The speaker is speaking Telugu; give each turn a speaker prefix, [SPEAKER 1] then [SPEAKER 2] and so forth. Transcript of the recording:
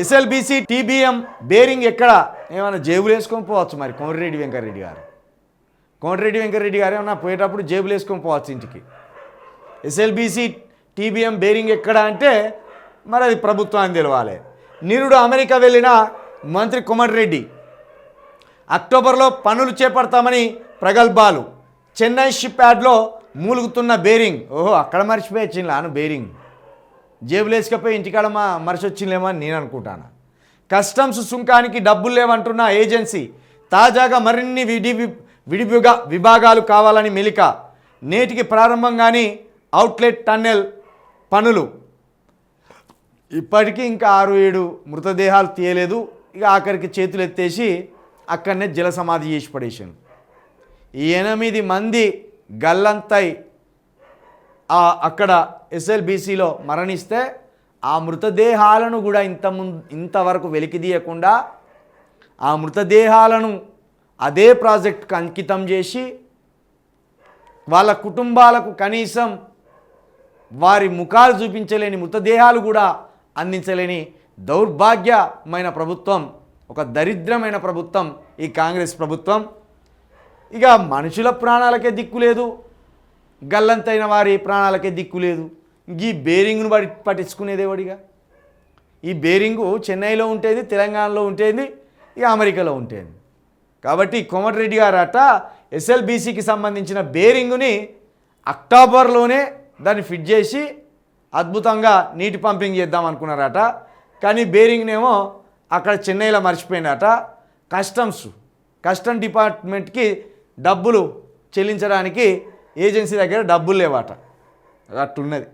[SPEAKER 1] ఎస్ఎల్బిసి టీబీఎం బేరింగ్ ఎక్కడ? ఏమైనా జేబులు వేసుకొని పోవచ్చు మరి కోమటిరెడ్డి వెంకరెడ్డి గారు. కోమటిరెడ్డి వెంకరెడ్డి గారు ఏమన్నా పోయేటప్పుడు జేబులు వేసుకొని పోవచ్చు ఇంటికి. ఎస్ఎల్బిసి టీబీఎం బేరింగ్ ఎక్కడ అంటే మరి అది ప్రభుత్వాన్ని తెలవాలి. నిరుడు అమెరికా వెళ్ళిన మంత్రి కోమటిరెడ్డి అక్టోబర్లో పనులు చేపడతామని ప్రగల్భాలు. చెన్నై షిప్ యార్డ్లో మూలుగుతున్న బేరింగ్. ఓహో అక్కడ మర్చిపోయి వచ్చింది బేరింగ్. జేబులేసుకపోయి ఇంటికాడ మా మరిచి వచ్చిందేమో అని నేను అనుకుంటాను? కస్టమ్స్ సుంకానికి డబ్బులు లేవంటున్న ఏజెన్సీ తాజాగా మరిన్ని విడి విడివిగా విభాగాలు కావాలని మెలిక నేటికి ప్రారంభంగానే అవుట్లెట్ టన్నెల్ పనులు. ఇప్పటికీ ఇంకా ఆరు ఏడు మృతదేహాలు తీయలేదు. ఇక ఆఖరికి చేతులు ఎత్తేసి అక్కడనే జల సమాధి చేసి పడేసాను ఈ ఎనిమిది మంది గల్లంతై అక్కడ ఎస్ఎల్బీసీలో మరణిస్తే ఆ మృతదేహాలను కూడా ఇంత ముందు ఇంతవరకు వెలికిదీయకుండా ఆ మృతదేహాలను అదే ప్రాజెక్టుకు అంకితం చేసి వాళ్ళ కుటుంబాలకు కనీసం వారి ముఖాలు చూపించలేని మృతదేహాలు కూడా అందించలేని దౌర్భాగ్యమైన ప్రభుత్వం ఒక దరిద్రమైన ప్రభుత్వం ఈ కాంగ్రెస్ ప్రభుత్వం. ఇక మనుషుల ప్రాణాలకే దిక్కు లేదు. గల్లంతైన వారి ప్రాణాలకే దిక్కు లేదు. ఈ బేరింగ్ను పడి పట్టించుకునేది ఎవడిగా ఈ బేరింగు చెన్నైలో ఉంటేది తెలంగాణలో ఉంటుంది ఇక అమెరికాలో ఉంటుంది. కాబట్టి కోమటిరెడ్డి గారు అట ఎస్ఎల్బీసీకి సంబంధించిన బేరింగుని అక్టోబర్లోనే దాన్ని ఫిట్ చేసి అద్భుతంగా నీటి పంపింగ్ చేద్దాం అనుకున్నారట. కానీ బేరింగ్నేమో అక్కడ చెన్నైలో మర్చిపోయినట కస్టమ్స్ కస్టమ్ డిపార్ట్మెంట్కి డబ్బులు చెల్లించడానికి ఏజెన్సీ దగ్గర డబ్బులు లేవట. అట్టున్నది